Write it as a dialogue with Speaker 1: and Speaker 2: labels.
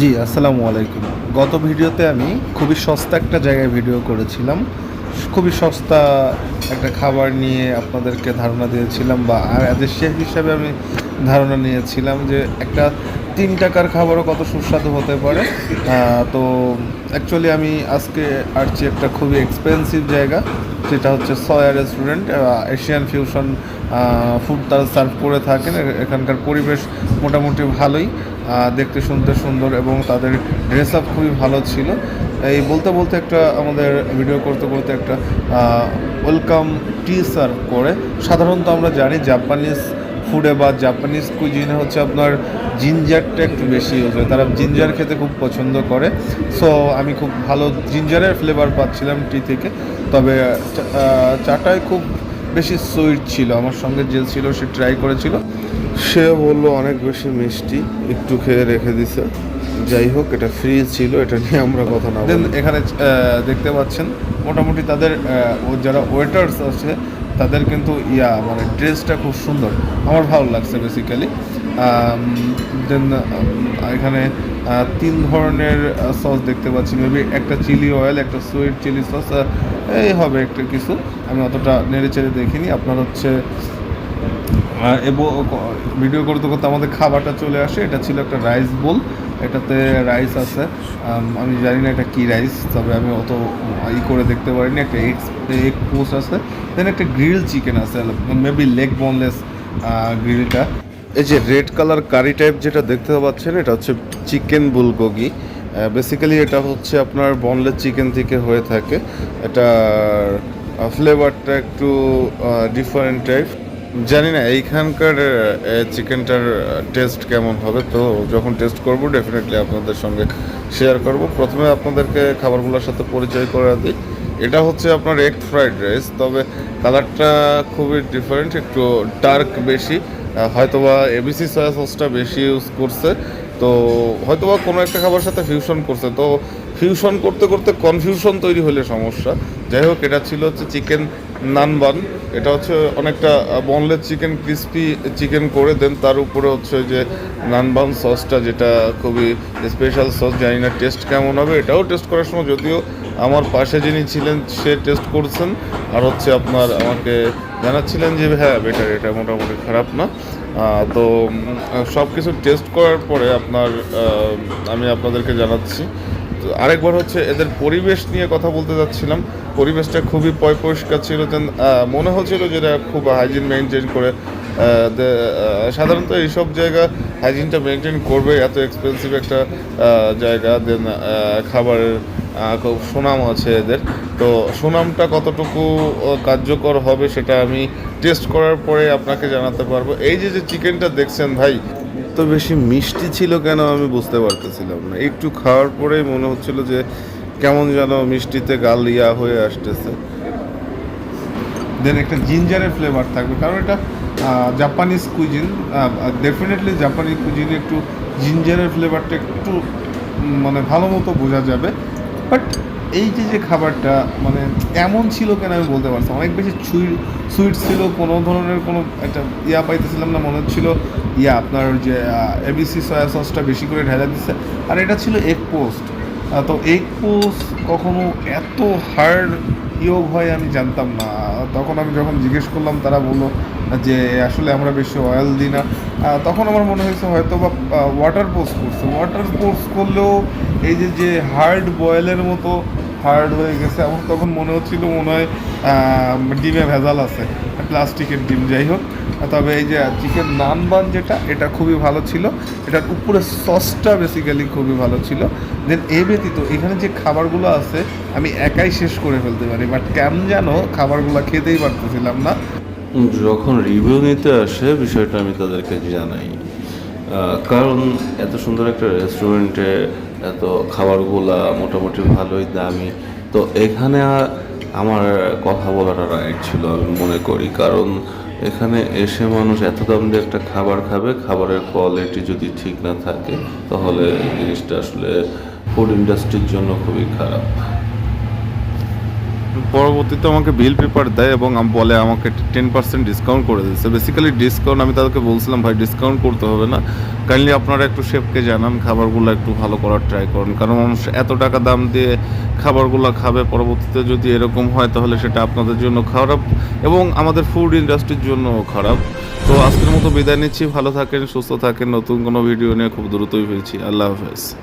Speaker 1: জি, আসসালামু আলাইকুম। গত ভিডিওতে আমি খুবই সস্তা একটা জায়গায় ভিডিও করেছিলাম। খুবই সস্তা একটা খাবার নিয়ে আপনাদেরকে ধারণা দিয়েছিলাম বা এদের শেফ হিসাবে আমি ধারণা নিয়েছিলাম যে একটা তিন টাকার খাবারও কত সুস্বাদু হতে পারে। তো অ্যাকচুয়ালি আমি আজকে আসছি একটা খুবই এক্সপেন্সিভ জায়গা, যেটা হচ্ছে Soya restaurant Asian fusion food তারা সার্ভ করে থাকেন। এখানকার পরিবেশ মোটামুটি ভালোই। দেখতে শুনতে সুন্দর এবং তাদের ড্রেস আপ খুবই ভালো ছিল। এই বলতে বলতে একটা আমাদের ভিডিও করতে করতে একটা ওয়েলকাম টি সার্ভ করে। সাধারণত আমরা জানি জাপানিজ ফুডে বা জাপানিজ কুজিনে হচ্ছে আপনার জিঞ্জারটা একটু বেশি ইউজ হয়। তারা জিঞ্জার খেতে খুব পছন্দ করে। সো আমি খুব ভালো জিঞ্জারের ফ্লেভার পাচ্ছিলাম টি থেকে। তবে চাটায় খুব বেশি সুইট ছিল আমার সঙ্গে যে ছিল সে ট্রাই করেছিল। সে বলল অনেক বেশি মিষ্টি একটু খেয়ে রেখে দিছে। যাই হোক এটা ফ্রি ছিল এটা নিয়ে আমরা কথা না দেন এখানে দেখতে পাচ্ছেন মোটামুটি তাদের ও যারা ওয়েটার্স আছে তাদের কিন্তু ইয়া মানে ড্রেসটা খুব সুন্দর। আমার ভালো লাগছে বেসিক্যালি দেন এখানে তিন ধরনের সস দেখতে পাচ্ছি। মেবি একটা চিলি অয়েল একটা সুইট চিলি সস এই হবে একটা কিছু। আমি অতটা নেড়ে চেড়ে দেখিনি। আপনার হচ্ছে এবং ভিডিও করতে করতে আমাদের খাবারটা চলে আসে। এটা ছিল একটা রাইস বোল এটাতে রাইস আছে। আমি জানি না এটা কি রাইস তবে আমি অত ই করে দেখতে পারিনি। একটা এগ এগ পোস্ট আছে। দেন একটা গ্রিল চিকেন আছে। মেবি লেগ বোনলেস গ্রিলটা এই যে রেড কালার কারি টাইপ যেটা দেখতে পাচ্ছেন, এটা হচ্ছে চিকেন বুলগোগি বেসিক্যালি এটা হচ্ছে আপনার বনলেস চিকেন থেকে হয়ে থাকে। এটা ফ্লেভারটা একটু ডিফারেন্ট টাইপ জানি না, এইখানকার চিকেনটার টেস্ট কেমন হবে, তো যখন টেস্ট করব ডেফিনেটলি আপনাদের সঙ্গে শেয়ার করব। প্রথমে আপনাদেরকে খাবারগুলোর সাথে পরিচয় করে দিই। এটা হচ্ছে আপনার এগ ফ্রাইড রাইস তবে কালারটা খুবই ডিফারেন্ট একটু ডার্ক বেশি। হয়তোবা এবিসি সয়া সসটা বেশি ইউজ করছে, তো হয়তোবা কোনো একটা খাবার সাথে ফিউশন করছে, তো ফিউশন করতে করতে কনফিউশন তৈরি হলে সমস্যা। যাই হোক, এটা ছিল হচ্ছে চিকেন নানবান এটা হচ্ছে অনেকটা বনলেস চিকেন ক্রিস্পি চিকেন করে দেন। তার উপরে হচ্ছে যে নানবান সসটা যেটা খুবই স্পেশাল সস জানি না টেস্ট কেমন হবে। এটাও টেস্ট করার সময় যদিও আমার পাশে যিনি ছিলেন, সে টেস্ট করছেন। আর হচ্ছে আপনার আমাকে জানাচ্ছিলেন যে হ্যাঁ বেটার এটা মোটামুটি খারাপ না। তো সব কিছু টেস্ট করার পরে আপনার আমি আপনাদেরকে জানাচ্ছি। আরেকবার হচ্ছে এদের পরিবেশ নিয়ে কথা বলতে যাচ্ছিলাম। পরিবেশটা খুবই পয় পরিষ্কার ছিল মনে হচ্ছিল যে এরা খুব হাইজিন মেনটেন করে সাধারণত এইসব জায়গা হাইজিনটা মেনটেন করবে, এত এক্সপেন্সিভ একটা জায়গা দেন খাবারের খুব সুনাম আছে এদের। তো সুনামটা কতটুকু কার্যকর হবে সেটা আমি টেস্ট করার পরে আপনাকে জানাতে পারব। এই যে যে চিকেনটা দেখছেন ভাই তো বেশি মিষ্টি ছিল কেন আমি বুঝতে পারতেছিলাম না। একটু খাওয়ার পরেই মনে হচ্ছিল যে কেমন যেন মিষ্টিতে গাল ইয়া হয়ে আসতেছে। দেন একটা জিঞ্জারের ফ্লেভার থাকবে। কারণ এটা জাপানিজ কুইজিন ডেফিনেটলি জাপানিজ কুইজিনে একটু জিঞ্জারের ফ্লেভারটা একটু মানে ভালো মতো বোঝা যাবে। বাট এই যে যে খাবারটা মানে এমন ছিল কেন আমি বলতে পারছি। অনেক বেশি সুইট ছিল, কোনো ধরনের কোনো একটা ইয়া পাইতেছিলাম না, মনে হচ্ছিল, ইয়া আপনার যে এবিসি সয়া সসটা বেশি করে ঢেলা দিচ্ছে আর এটা ছিল এগ পোস্ট তো এগ পোস্ট কখনো এত হার্ড ইয়োগ হয় আমি জানতাম না। তখন আমি যখন জিজ্ঞেস করলাম, তারা বলল যে, আসলে আমরা বেশি অয়েল দিই না। তখন আমার মনে হয়েছে হয়তো বা ওয়াটার পোস্ট করছে। ওয়াটার পোস্ট করলেও এই যে যে হার্ড বয়েলের মতো হার্ড হয়ে গেছে, আমার তখন মনে হচ্ছিল মনে হয় ডিমে ভেজাল আছে প্লাস্টিকের ডিম। যাই হোক তবে এই যে চিকেন নান বান যেটা, এটা খুবই ভালো ছিল। এটার উপরে সসটা বেসিক্যালি খুবই ভালো ছিল। দেন এ ব্যতীত এখানে যে খাবারগুলো আছে, আমি একাই শেষ করে ফেলতে পারি। বাট কেন যেন খাবারগুলো খেতেই পারতেছিলাম না।
Speaker 2: যখন রিভিউ নিতে আসে, বিষয়টা আমি তাদেরকে জানাই। কারণ এত সুন্দর একটা রেস্টুরেন্টে এত খাবারগুলা মোটামুটি ভালোই দামি। তো এখানে আমার কথা বলাটা রাইট ছিল আমি মনে করি। কারণ এখানে এসে মানুষ এত দাম দিয়ে একটা খাবার খাবে, খাবারের কোয়ালিটি যদি ঠিক না থাকে, তাহলে জিনিসটা আসলে ফুড ইন্ডাস্ট্রির জন্য খুবই খারাপ। পরবর্তীতে আমাকে বিল পেপার দেয় এবং বলে আমাকে টেন পার্সেন্ট ডিসকাউন্ট করে দিচ্ছে বেসিক্যালি ডিসকাউন্ট আমি তাদেরকে বলছিলাম, ভাই ডিসকাউন্ট করতে হবে না। কাইন্ডলি আপনারা একটু শেফকে জানান, খাবারগুলো একটু ভালো করার ট্রাই করুন। কারণ মানুষ এত টাকা দাম দিয়ে খাবারগুলো খাবে, পরবর্তীতে যদি এরকম হয় তাহলে সেটা আপনাদের জন্য খারাপ এবং আমাদের ফুড ইন্ডাস্ট্রির জন্য খারাপ। তো আজকের মতো বিদায় নিচ্ছি। ভালো থাকেন, সুস্থ থাকেন। নতুন কোনো ভিডিও নিয়ে খুব দ্রুতই ফিরছি। আল্লাহ হাফেজ।